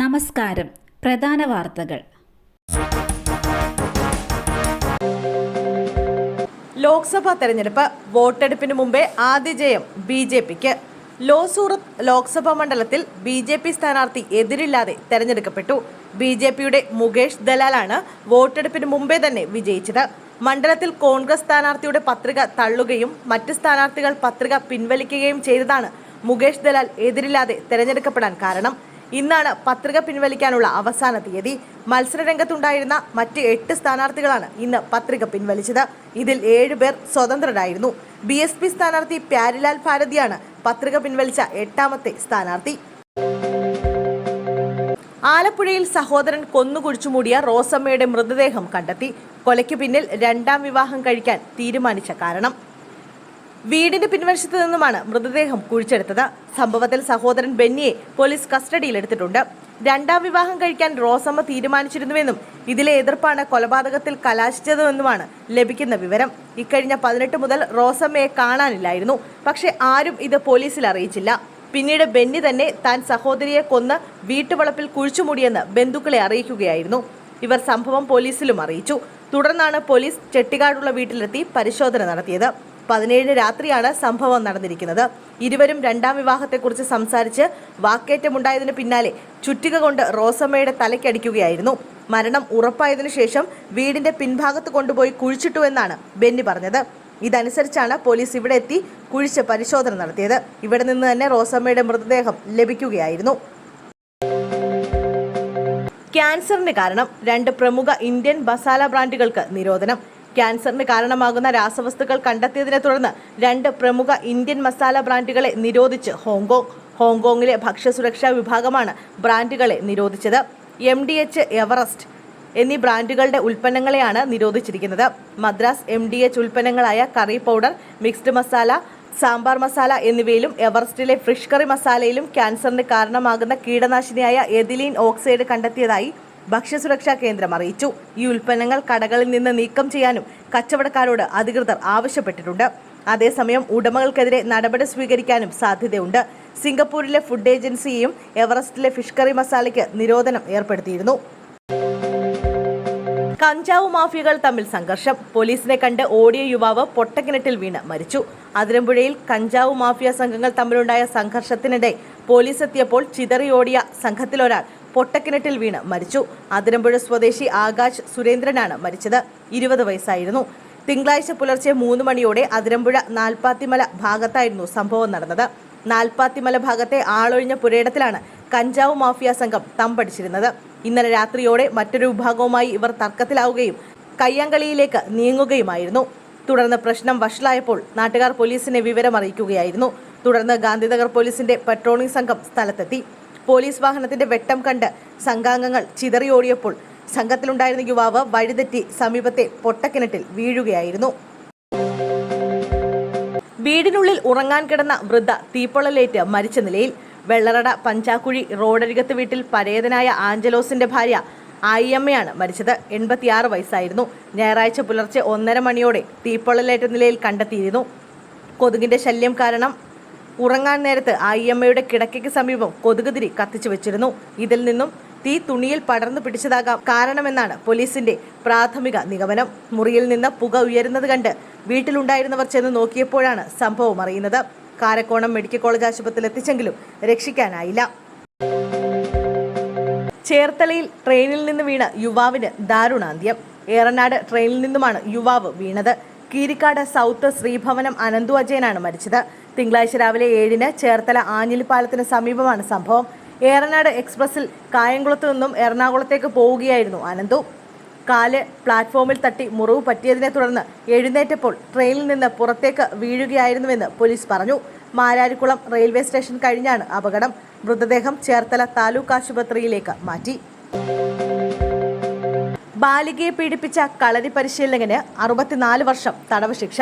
നമസ്കാരം. പ്രധാന വാർത്തകൾ. ലോക്സഭാ തെരഞ്ഞെടുപ്പ് വോട്ടെടുപ്പിന് മുമ്പേ ആദ്യ ജയം ബി ജെ പിക്ക്. ലോ സൂറത്ത് ലോക്സഭാ മണ്ഡലത്തിൽ ബി ജെ പി സ്ഥാനാർത്ഥി എതിരില്ലാതെ തെരഞ്ഞെടുക്കപ്പെട്ടു. ബി ജെ പിയുടെ മുകേഷ് ദലാലാണ് വോട്ടെടുപ്പിന് മുമ്പേ തന്നെ വിജയിച്ചത്. മണ്ഡലത്തിൽ കോൺഗ്രസ് സ്ഥാനാർത്ഥിയുടെ പത്രിക തള്ളുകയും മറ്റ് സ്ഥാനാർത്ഥികൾ പത്രിക പിൻവലിക്കുകയും ചെയ്തതാണ് മുകേഷ് ദലാൽ എതിരില്ലാതെ തെരഞ്ഞെടുക്കപ്പെടാൻ കാരണം. ഇന്നാണ് പത്രിക പിൻവലിക്കാനുള്ള അവസാന തീയതി. മത്സരരംഗത്തുണ്ടായിരുന്ന മറ്റ് എട്ട് സ്ഥാനാർത്ഥികളാണ് ഇന്ന് പത്രിക പിൻവലിച്ചത്. ഇതിൽ ഏഴുപേർ സ്വതന്ത്രരായിരുന്നു. ബി എസ് പി സ്ഥാനാർത്ഥി പ്യാരിലാൽ ഭാരതിയാണ് പത്രിക പിൻവലിച്ച എട്ടാമത്തെ സ്ഥാനാർത്ഥി. ആലപ്പുഴയിൽ സഹോദരൻ കൊന്നുകുഴിച്ചു മൂടിയ റോസമ്മയുടെ മൃതദേഹം കണ്ടെത്തി. കൊലയ്ക്ക് പിന്നിൽ രണ്ടാം വിവാഹം കഴിക്കാൻ തീരുമാനിച്ച കാരണം. വീടിന്റെ പിൻവശത്തു നിന്നുമാണ് മൃതദേഹം കുഴിച്ചെടുത്തത്. സംഭവത്തിൽ സഹോദരൻ ബെന്നിയെ പോലീസ് കസ്റ്റഡിയിലെടുത്തിട്ടുണ്ട് രണ്ടാം വിവാഹം കഴിക്കാൻ റോസമ്മ തീരുമാനിച്ചിരുന്നുവെന്നും ഇതിലെ എതിർപ്പാണ് കൊലപാതകത്തിൽ കലാശിച്ചതെന്നുമാണ് ലഭിക്കുന്ന വിവരം. ഇക്കഴിഞ്ഞ പതിനെട്ട് മുതൽ റോസമ്മയെ കാണാനില്ലായിരുന്നു. പക്ഷെ ആരും ഇത് പോലീസിൽ അറിയിച്ചില്ല. പിന്നീട് ബെന്നി തന്നെ താൻ സഹോദരിയെ കൊന്ന് വീട്ടുവളപ്പിൽ കുഴിച്ചുമൂടിയെന്ന് ബന്ധുക്കളെ അറിയിക്കുകയായിരുന്നു. ഇവർ സംഭവം പോലീസിലും അറിയിച്ചു. തുടർന്നാണ് പോലീസ് ചെട്ടിക്കാടുള്ള വീട്ടിലെത്തി പരിശോധന നടത്തിയത്. പതിനേഴിന് രാത്രിയാണ് സംഭവം നടന്നിരിക്കുന്നത്. ഇരുവരും രണ്ടാം വിവാഹത്തെക്കുറിച്ച് സംസാരിച്ച് വാക്കേറ്റമുണ്ടായതിന് പിന്നാലെ ചുറ്റിക കൊണ്ട് റോസമ്മയുടെ തലയ്ക്കടിക്കുകയായിരുന്നു. മരണം ഉറപ്പായതിനു ശേഷം വീടിന്റെ പിൻഭാഗത്ത് കൊണ്ടുപോയി കുഴിച്ചിട്ടു എന്നാണ് ബെന്നി പറഞ്ഞത്. ഇതനുസരിച്ചാണ് പോലീസ് ഇവിടെ എത്തി കുഴിച്ച് പരിശോധന നടത്തിയത്. ഇവിടെ നിന്ന് തന്നെ റോസമ്മയുടെ മൃതദേഹം ലഭിക്കുകയായിരുന്നു. ക്യാൻസറിന് കാരണം രണ്ട് പ്രമുഖ ഇന്ത്യൻ മസാല ബ്രാൻഡുകൾക്ക് നിരോധനം. ക്യാൻസറിന് കാരണമാകുന്ന രാസവസ്തുക്കൾ കണ്ടെത്തിയതിനെ തുടർന്ന് രണ്ട് പ്രമുഖ ഇന്ത്യൻ മസാല ബ്രാൻഡുകളെ നിരോധിച്ച് ഹോങ്കോങ്. ഹോങ്കോങ്ങിലെ ഭക്ഷ്യസുരക്ഷാ വിഭാഗമാണ് ബ്രാൻഡുകളെ നിരോധിച്ചത്. എം ഡി എച്ച് എവറസ്റ്റ് എന്നീ ബ്രാൻഡുകളുടെ ഉൽപ്പന്നങ്ങളെയാണ് നിരോധിച്ചിരിക്കുന്നത്. Madras M D H ഉൽപ്പന്നങ്ങളായ curry powder mixed masala sambar masala എന്നിവയിലും എവറസ്റ്റിലെ ഫിഷ് കറി മസാലയിലും ക്യാൻസറിന് കാരണമാകുന്ന കീടനാശിനിയായ എതിലീൻ ഓക്സൈഡ് കണ്ടെത്തിയതായി ഭക്ഷ്യസുരക്ഷാ കേന്ദ്രം അറിയിച്ചു. ഈ ഉൽപ്പന്നങ്ങൾ കടകളിൽ നിന്ന് നീക്കം ചെയ്യാനും കച്ചവടക്കാരോട് അധികൃതർ ആവശ്യപ്പെട്ടിട്ടുണ്ട്. അതേസമയം ഉടമകൾക്കെതിരെ നടപടി സ്വീകരിക്കാനും സാധ്യതയുണ്ട്. സിംഗപ്പൂരിലെ ഫുഡ് ഏജൻസിയും എവറസ്റ്റിലെ ഫിഷ് കറി മസാലയ്ക്ക് നിരോധനം ഏർപ്പെടുത്തിയിരുന്നു. കഞ്ചാവ് മാഫിയകൾ തമ്മിൽ സംഘർഷം. പോലീസിനെ കണ്ട് ഓടിയ യുവാവ് പൊട്ടക്കിണറ്റിൽ വീണ് മരിച്ചു. അതിരമ്പുഴയിൽ കഞ്ചാവ് മാഫിയ സംഘങ്ങൾ തമ്മിലുണ്ടായ സംഘർഷത്തിനിടെ പോലീസ് എത്തിയപ്പോൾ ചിതറിയോടിയ സംഘത്തിലൊരാൾ പൊട്ടക്കിണറ്റിൽ വീണ് മരിച്ചു. അതിരമ്പുഴ സ്വദേശി ആകാശ് സുരേന്ദ്രനാണ് മരിച്ചത്. ഇരുപത് വയസ്സായിരുന്നു. തിങ്കളാഴ്ച പുലർച്ചെ മൂന്ന് മണിയോടെ അതിരമ്പുഴ നാൽപ്പാത്തിമല ഭാഗത്തായിരുന്നു സംഭവം നടന്നത്. നാൽപ്പാത്തിമല ഭാഗത്തെ ആളൊഴിഞ്ഞ പുരയിടത്തിലാണ് കഞ്ചാവ് മാഫിയ സംഘം തമ്പടിച്ചിരുന്നത്. ഇന്നലെ രാത്രിയോടെ മറ്റൊരു വിഭാഗവുമായി ഇവർ തർക്കത്തിലാവുകയും കയ്യാങ്കളിയിലേക്ക് നീങ്ങുകയുമായിരുന്നു. തുടർന്ന് പ്രശ്നം വഷളായപ്പോൾ നാട്ടുകാർ പോലീസിനെ വിവരമറിയിക്കുകയായിരുന്നു. തുടർന്ന് ഗാന്ധിനഗർ പോലീസിന്റെ പട്രോളിംഗ് സംഘം സ്ഥലത്തെത്തി. പോലീസ് വാഹനത്തിന്റെ വെട്ടം കണ്ട് സംഘാംഗങ്ങൾ ചിതറിയോടിയപ്പോൾ സംഘത്തിലുണ്ടായിരുന്ന യുവാവ് വഴിതെറ്റി സമീപത്തെ പൊട്ടക്കിണറ്റിൽ വീഴുകയായിരുന്നു. വീടിനുള്ളിൽ ഉറങ്ങാൻ കിടന്ന വൃദ്ധ തീപ്പൊള്ളലേറ്റ് മരിച്ച നിലയിൽ വെള്ളറട പഞ്ചാക്കുഴി റോഡരികത്ത് വീട്ടിൽ പരേതനായ ആഞ്ചലോസിന്റെ ഭാര്യ ആയിയമ്മയാണ് മരിച്ചത്. എൺപത്തിയാറ് വയസ്സായിരുന്നു. ഞായറാഴ്ച പുലർച്ചെ ഒന്നര മണിയോടെ തീപ്പൊള്ളലേറ്റ നിലയിൽ കണ്ടെത്തിയിരുന്നു. കൊതുകിന്റെ ശല്യം കാരണം ഉറങ്ങാൻ നേരത്ത് ആയിയമ്മയുടെ കിടക്കയ്ക്ക് സമീപം കൊതുകുതിരി കത്തിച്ചു വെച്ചിരുന്നു. ഇതിൽ നിന്നും തീ തുണിയിൽ പടർന്നു പിടിച്ചതാകാം കാരണമെന്നാണ് പോലീസിന്റെ പ്രാഥമിക നിഗമനം. മുറിയിൽ നിന്ന് പുക ഉയരുന്നത് കണ്ട് വീട്ടിലുണ്ടായിരുന്നവർ ചെന്ന് നോക്കിയപ്പോഴാണ് സംഭവം അറിയുന്നത്. കാരക്കോണം മെഡിക്കൽ കോളേജ് ആശുപത്രിയിൽ എത്തിച്ചെങ്കിലും രക്ഷിക്കാനായില്ല. ചേർത്തലയിൽ ട്രെയിനിൽ നിന്ന് വീണ യുവാവിന് ദാരുണാന്ത്യം. ഏറനാട് ട്രെയിനിൽ നിന്നുമാണ് യുവാവ് വീണത്. കീരിക്കാട് സൗത്ത് ശ്രീഭവനം അനന്തു അജയനാണ് മരിച്ചത്. തിങ്കളാഴ്ച രാവിലെ ഏഴിന് ചേർത്തല ആഞ്ഞിലിപ്പാലത്തിന് സമീപമാണ് സംഭവം. ഏറനാട് എക്സ്പ്രസിൽ കായംകുളത്തു നിന്നും എറണാകുളത്തേക്ക് പോവുകയായിരുന്നു അനന്തു. കാൽ പ്ലാറ്റ്ഫോമിൽ തട്ടി മുറിവ് പറ്റിയതിനെ തുടർന്ന് എഴുന്നേറ്റപ്പോൾ ട്രെയിനിൽ നിന്ന് പുറത്തേക്ക് വീഴുകയായിരുന്നുവെന്ന് പോലീസ് പറഞ്ഞു. മാരാരിക്കുളം റെയിൽവേ സ്റ്റേഷൻ കഴിഞ്ഞാണ് അപകടം. മൃതദേഹം ചേർത്തല താലൂക്ക് ആശുപത്രിയിലേക്ക് മാറ്റി. ബാലികയെ പീഡിപ്പിച്ച കളരി പരിശീലകന് അറുപത്തിനാല് വർഷം തടവ് ശിക്ഷ.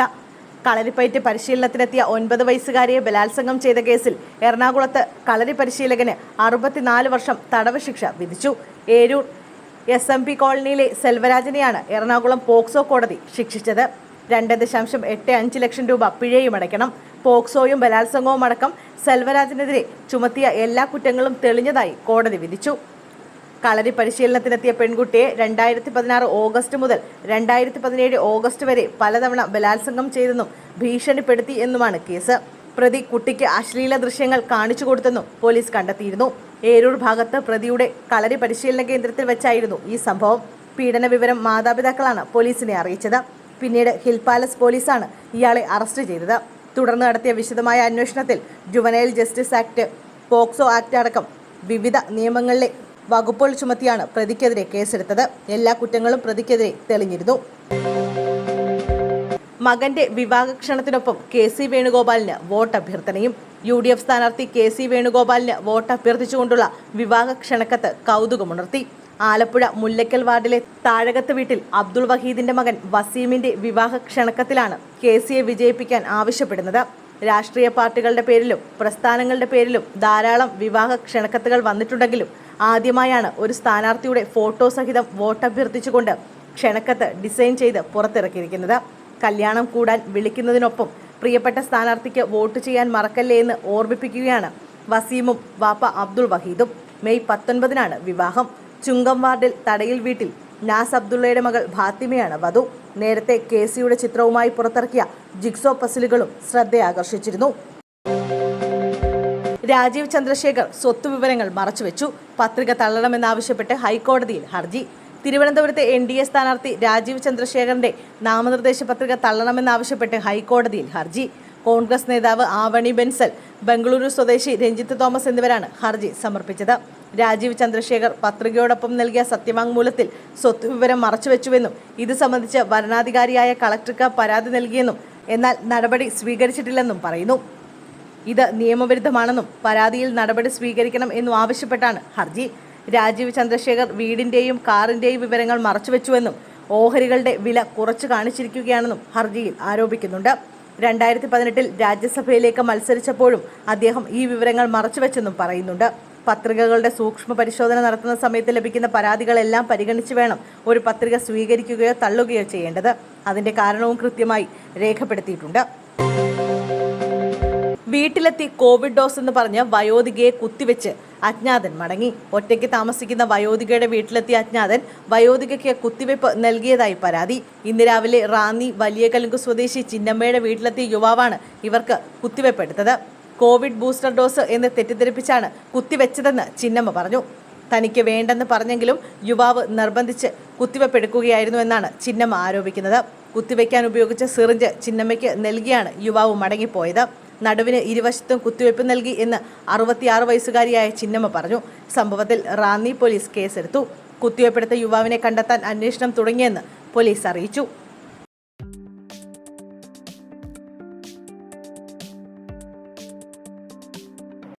കളരിപ്പയറ്റ് പരിശീലനത്തിനെത്തിയ ഒൻപത് വയസ്സുകാരിയെ ബലാത്സംഗം ചെയ്ത കേസിൽ എറണാകുളത്ത് കളരി പരിശീലകന് അറുപത്തിനാല് വർഷം തടവ് ശിക്ഷ വിധിച്ചു. ഏരൂർ എസ് എം പി കോളനിയിലെ സെൽവരാജനെയാണ് എറണാകുളം പോക്സോ കോടതി ശിക്ഷിച്ചത്. രണ്ട് ദശാംശം എട്ട് അഞ്ച് ലക്ഷം രൂപ പിഴയും അടയ്ക്കണം. പോക്സോയും ബലാത്സംഗവും അടക്കം സെൽവരാജനെതിരെ ചുമത്തിയ എല്ലാ കുറ്റങ്ങളും തെളിഞ്ഞതായി കോടതി വിധിച്ചു. കളരി പരിശീലനത്തിനെത്തിയ പെൺകുട്ടിയെ രണ്ടായിരത്തി പതിനാറ് ഓഗസ്റ്റ് മുതൽ രണ്ടായിരത്തി പതിനേഴ് ഓഗസ്റ്റ് വരെ പലതവണ ബലാത്സംഗം ചെയ്തെന്നും ഭീഷണിപ്പെടുത്തി എന്നുമാണ് കേസ്. പ്രതി കുട്ടിക്ക് അശ്ലീല ദൃശ്യങ്ങൾ കാണിച്ചു കൊടുത്തെന്നും പോലീസ് കണ്ടെത്തിയിരുന്നു. ഏരൂർ ഭാഗത്ത് പ്രതിയുടെ കളരി പരിശീലന കേന്ദ്രത്തിൽ വെച്ചായിരുന്നു ഈ സംഭവം. പീഡന വിവരം മാതാപിതാക്കളാണ് പോലീസിനെ അറിയിച്ചത്. പിന്നീട് ഹിൽ പാലസ് പോലീസാണ് ഇയാളെ അറസ്റ്റ് ചെയ്തത്. തുടർന്ന് നടത്തിയ വിശദമായ അന്വേഷണത്തിൽ juvenile justice act POCSO act അടക്കം വിവിധ നിയമങ്ങളിലെ വകുപ്പുകൾ ചുമത്തിയാണ് പ്രതിക്കെതിരെ കേസെടുത്തത്. എല്ലാ കുറ്റങ്ങളും പ്രതിക്കെതിരെ തെളിഞ്ഞിരുന്നു. മകന്റെ വിവാഹക്ഷണത്തിനൊപ്പം കെ സി വേണുഗോപാലിന് വോട്ട് അഭ്യർത്ഥനയും യു ഡി എഫ് സ്ഥാനാർത്ഥി കെ സി വേണുഗോപാലിന് വോട്ട് അഭ്യർത്ഥിച്ചുകൊണ്ടുള്ള വിവാഹ ക്ഷണക്കത്ത് കൗതുകമുണർത്തി. ആലപ്പുഴ മുല്ലയ്ക്കൽ വാർഡിലെ താഴകത്ത് വീട്ടിൽ അബ്ദുൾ വഹീദിന്റെ മകൻ വസീമിന്റെ വിവാഹ ക്ഷണക്കത്തിലാണ് കെ സിയെ വിജയിപ്പിക്കാൻ ആവശ്യപ്പെടുന്നത്. രാഷ്ട്രീയ പാർട്ടികളുടെ പേരിലും പ്രസ്ഥാനങ്ങളുടെ പേരിലും ധാരാളം വിവാഹ ക്ഷണക്കത്തുകൾ വന്നിട്ടുണ്ടെങ്കിലും ആദ്യമായാണ് ഒരു സ്ഥാനാർത്ഥിയുടെ ഫോട്ടോ സഹിതം വോട്ട് അഭ്യർത്ഥിച്ചുകൊണ്ട് ക്ഷണക്കത്ത് ഡിസൈൻ ചെയ്ത് പുറത്തിറക്കിയിരിക്കുന്നത്. കല്യാണം കൂടാൻ വിളിക്കുന്നതിനൊപ്പം പ്രിയപ്പെട്ട സ്ഥാനാർത്ഥിക്ക് വോട്ട് ചെയ്യാൻ മറക്കല്ലേ എന്ന് ഓർമ്മിപ്പിക്കുകയാണ് വസീമും വാപ്പ അബ്ദുൾ വഹീദും. മെയ് പത്തൊൻപതിനാണ് വിവാഹം. ചുങ്കം വാർഡിൽ തടയിൽ വീട്ടിൽ നാസ് അബ്ദുള്ളയുടെ മകൾ ഫാത്തിമയാണ് വധു. നേരത്തെ കെ സിയുടെ ചിത്രവുമായി പുറത്തിറക്കിയ ജിക്സോ പസിലുകളും ശ്രദ്ധയാകർഷിച്ചിരുന്നു. രാജീവ് ചന്ദ്രശേഖർ സ്വത്ത് വിവരങ്ങൾ മറച്ചുവെച്ചു. പത്രിക തള്ളണമെന്നാവശ്യപ്പെട്ട് ഹൈക്കോടതിയിൽ ഹർജി. തിരുവനന്തപുരത്തെ എൻ ഡി എ സ്ഥാനാർത്ഥി രാജീവ് ചന്ദ്രശേഖരന്റെ നാമനിർദ്ദേശ പത്രിക തള്ളണമെന്നാവശ്യപ്പെട്ട് ഹൈക്കോടതിയിൽ ഹർജി. കോൺഗ്രസ് നേതാവ് ആവണി ബെൻസൽ ബംഗളൂരു സ്വദേശി രഞ്ജിത്ത് തോമസ് എന്നിവരാണ് ഹർജി സമർപ്പിച്ചത്. രാജീവ് ചന്ദ്രശേഖർ പത്രികയോടൊപ്പം നൽകിയ സത്യവാങ്മൂലത്തിൽ സ്വത്ത് വിവരം മറച്ചുവെച്ചുവെന്നും ഇത് സംബന്ധിച്ച് വരണാധികാരിയായ കളക്ടർക്ക് പരാതി നൽകിയെന്നും എന്നാൽ നടപടി സ്വീകരിച്ചിട്ടില്ലെന്നും പറയുന്നു. ഇത് നിയമവിരുദ്ധമാണെന്നും പരാതിയിൽ നടപടി സ്വീകരിക്കണം എന്നും ആവശ്യപ്പെട്ടാണ് ഹർജി. രാജീവ് ചന്ദ്രശേഖർ വീടിന്റെയും കാറിന്റെയും വിവരങ്ങൾ മറച്ചുവെച്ചുവെന്നും ഓഹരികളുടെ വില കുറച്ചു കാണിച്ചിരിക്കുകയാണെന്നും ഹർജിയിൽ ആരോപിക്കുന്നുണ്ട്. രണ്ടായിരത്തി പതിനെട്ടിൽ രാജ്യസഭയിലേക്ക് മത്സരിച്ചപ്പോഴും അദ്ദേഹം ഈ വിവരങ്ങൾ മറച്ചുവെച്ചെന്നും പറയുന്നുണ്ട്. പത്രികകളുടെ സൂക്ഷ്മ പരിശോധന നടത്തുന്ന സമയത്ത് ലഭിക്കുന്ന പരാതികളെല്ലാം പരിഗണിച്ച് വേണം ഒരു പത്രിക സ്വീകരിക്കുകയോ തള്ളുകയോ ചെയ്യേണ്ടത്. അതിന്റെ കാരണവും കൃത്യമായി രേഖപ്പെടുത്തിയിട്ടുണ്ട്. വീട്ടിലെത്തി കോവിഡ് ഡോസ് എന്ന് പറഞ്ഞ് വയോധികയെ കുത്തിവെച്ച് അജ്ഞാതൻ മടങ്ങി. ഒറ്റയ്ക്ക് താമസിക്കുന്ന വയോധികയുടെ വീട്ടിലെത്തിയ അജ്ഞാതൻ വയോധികയ്ക്ക് കുത്തിവെപ്പ് നൽകിയതായി പരാതി. ഇന്ന് രാവിലെ റാന്നി വലിയ കലുങ്ക് സ്വദേശി ചിന്നമ്മയുടെ വീട്ടിലെത്തിയ യുവാവാണ് ഇവർക്ക് കുത്തിവെപ്പ് എടുത്തത്. കോവിഡ് ബൂസ്റ്റർ ഡോസ് എന്ന് തെറ്റിദ്ധരിപ്പിച്ചാണ് കുത്തിവെച്ചതെന്ന് ചിന്നമ്മ പറഞ്ഞു. തനിക്ക് വേണ്ടെന്ന് പറഞ്ഞെങ്കിലും യുവാവ് നിർബന്ധിച്ച് കുത്തിവെപ്പ് എടുക്കുകയായിരുന്നു എന്നാണ് ചിന്നമ്മ ആരോപിക്കുന്നത്. കുത്തിവെക്കാൻ ഉപയോഗിച്ച സിറിഞ്ച് ചിന്നമ്മയ്ക്ക് നൽകിയാണ് യുവാവ് മടങ്ങിപ്പോയത്. നടുവിന് ഇരുവശത്തും കുത്തിവയ്പ് നൽകി എന്ന് അറുപത്തിയാറ് വയസ്സുകാരിയായ ചിന്നമ്മ പറഞ്ഞു. സംഭവത്തിൽ റാന്നി പോലീസ് കേസെടുത്തു. കുത്തിവയ്പ്പെടുത്ത യുവാവിനെ കണ്ടെത്താൻ അന്വേഷണം തുടങ്ങിയെന്ന് പോലീസ് അറിയിച്ചു.